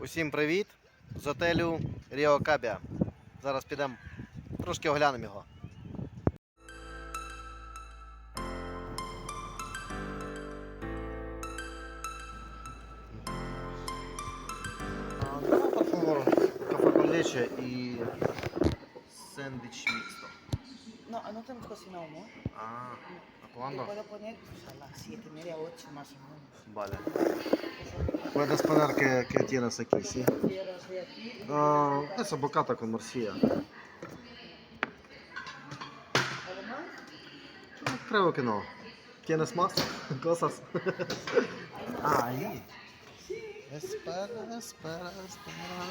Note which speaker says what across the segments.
Speaker 1: Усім привіт з отелю Ріо Кабія. Зараз підемо трошки оглянемо його. Café con y sándwich mixto.
Speaker 2: No, no tenemos cocinado, ¿no?
Speaker 1: Ah, ¿a cuándo?
Speaker 2: puedo poner pues, a las siete y media, ocho más o menos.
Speaker 1: Vale. Puedes poner que, que tienes aquí, sí.
Speaker 2: Aquí.
Speaker 1: Ah, esa bocata con morcilla. Creo que no. ¿Tienes más cosas? ah, ahí. Espera, espera, espera.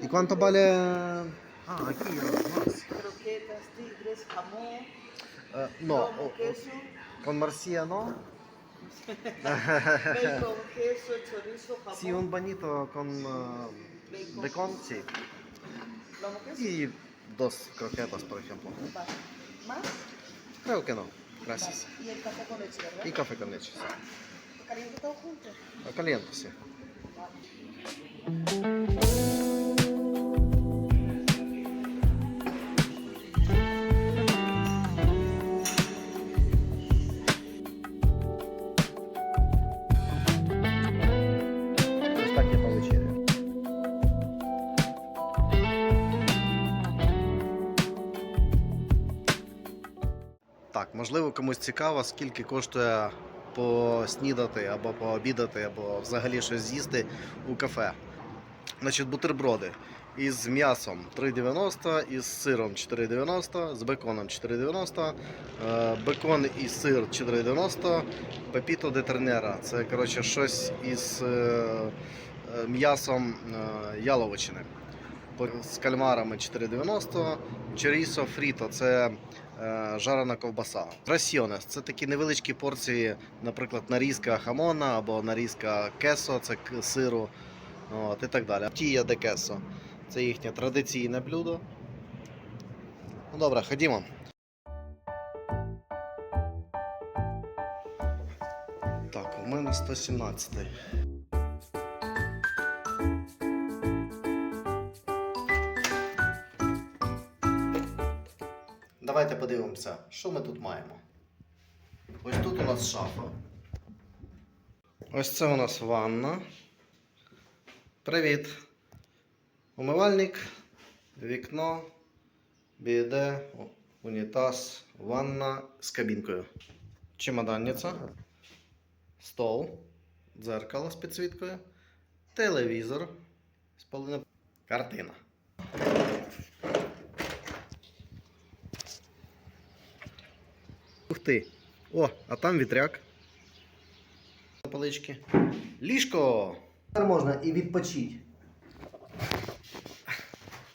Speaker 1: ¿Y cuánto vale? Ah, aquí más.
Speaker 2: Croquetas, tigres, jamón,
Speaker 1: Eh, no, con morcilla no. Sí, un bañito con uh,
Speaker 2: bacon.
Speaker 1: sí. Y dos croquetas, por ejemplo.
Speaker 2: ¿Más?
Speaker 1: Creo que no, gracias.
Speaker 2: Y el café con leche, ¿verdad?
Speaker 1: Y café con leche, sí.
Speaker 2: ¿Caliente todo junto?
Speaker 1: Caliente, sí. Vale. Можливо, комусь цікаво, скільки коштує поснідати або пообідати, або взагалі щось з'їсти у кафе. Значить, бутерброди із м'ясом 3,90, із сиром 4,90, з беконом 4,90, е, бекон і сир 4,90, пепіто де тернера. Це коротше щось із е, е, м'ясом яловичини. З кальмарами 4,90, чорісо фріто це жарена ковбаса. Расіонес це такі невеличкі порції, наприклад, нарізка хамона або нарізка кесо, це сиру, от, і так далі. Тія де кесо. Це їхнє традиційне блюдо. Ну добре, ходімо. Так, у мене 117. Давайте подивимося, що ми тут маємо. Ось тут у нас шафа. Ось це у нас ванна. Привіт. Умивальник, вікно, біде, унітаз, ванна з кабінкою. Чемоданниця, стол, дзеркало з підсвіткою, телевізор, спалена картина. Ух ти! О, а там вітряк. На Полички. Ліжко! Тепер можна і відпочити.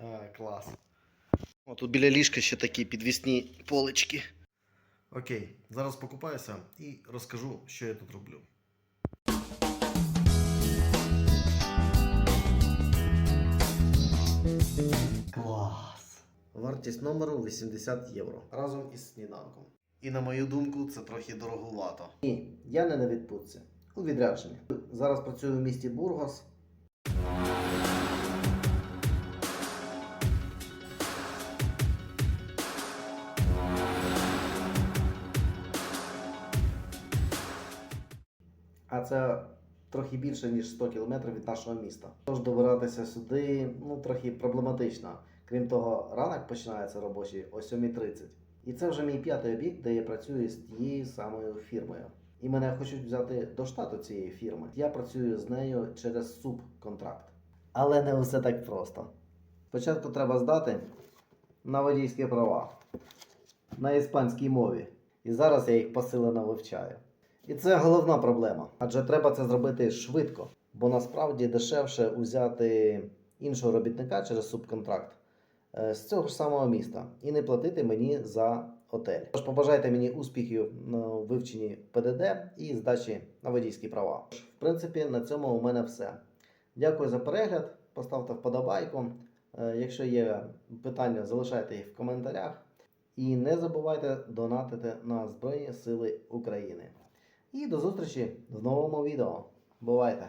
Speaker 1: а, клас. О, тут біля ліжка ще такі підвісні полички. Окей, зараз покупаюся і розкажу, що я тут роблю. Клас! Вартість номеру 80 євро разом із сніданком. І на мою думку, це трохи дороговато. Ні, я не на відпустці. У відрядженні. Зараз працюю в місті Бургос. А це трохи більше, ніж 100 кілометрів від нашого міста. Тож добиратися сюди ну, трохи проблематично. Крім того, ранок починається робочий о 7.30. І це вже мій п'ятий об'єкт, де я працюю з тією самою фірмою. І мене хочуть взяти до штату цієї фірми. Я працюю з нею через субконтракт. Але не все так просто. Спочатку треба здати на водійські права на іспанській мові. І зараз я їх посилено вивчаю. І це головна проблема, адже треба це зробити швидко, бо насправді дешевше взяти іншого робітника через субконтракт з цього ж самого міста і не платити мені за готель. Тож побажайте мені успіхів на вивченні ПДД і здачі на водійські права. В принципі, на цьому у мене все. Дякую за перегляд. Поставте вподобайку. Е, Якщо є питання, залишайте їх в коментарях. І не забувайте донатити на Збройні Сили України. І до зустрічі в новому відео. Бувайте!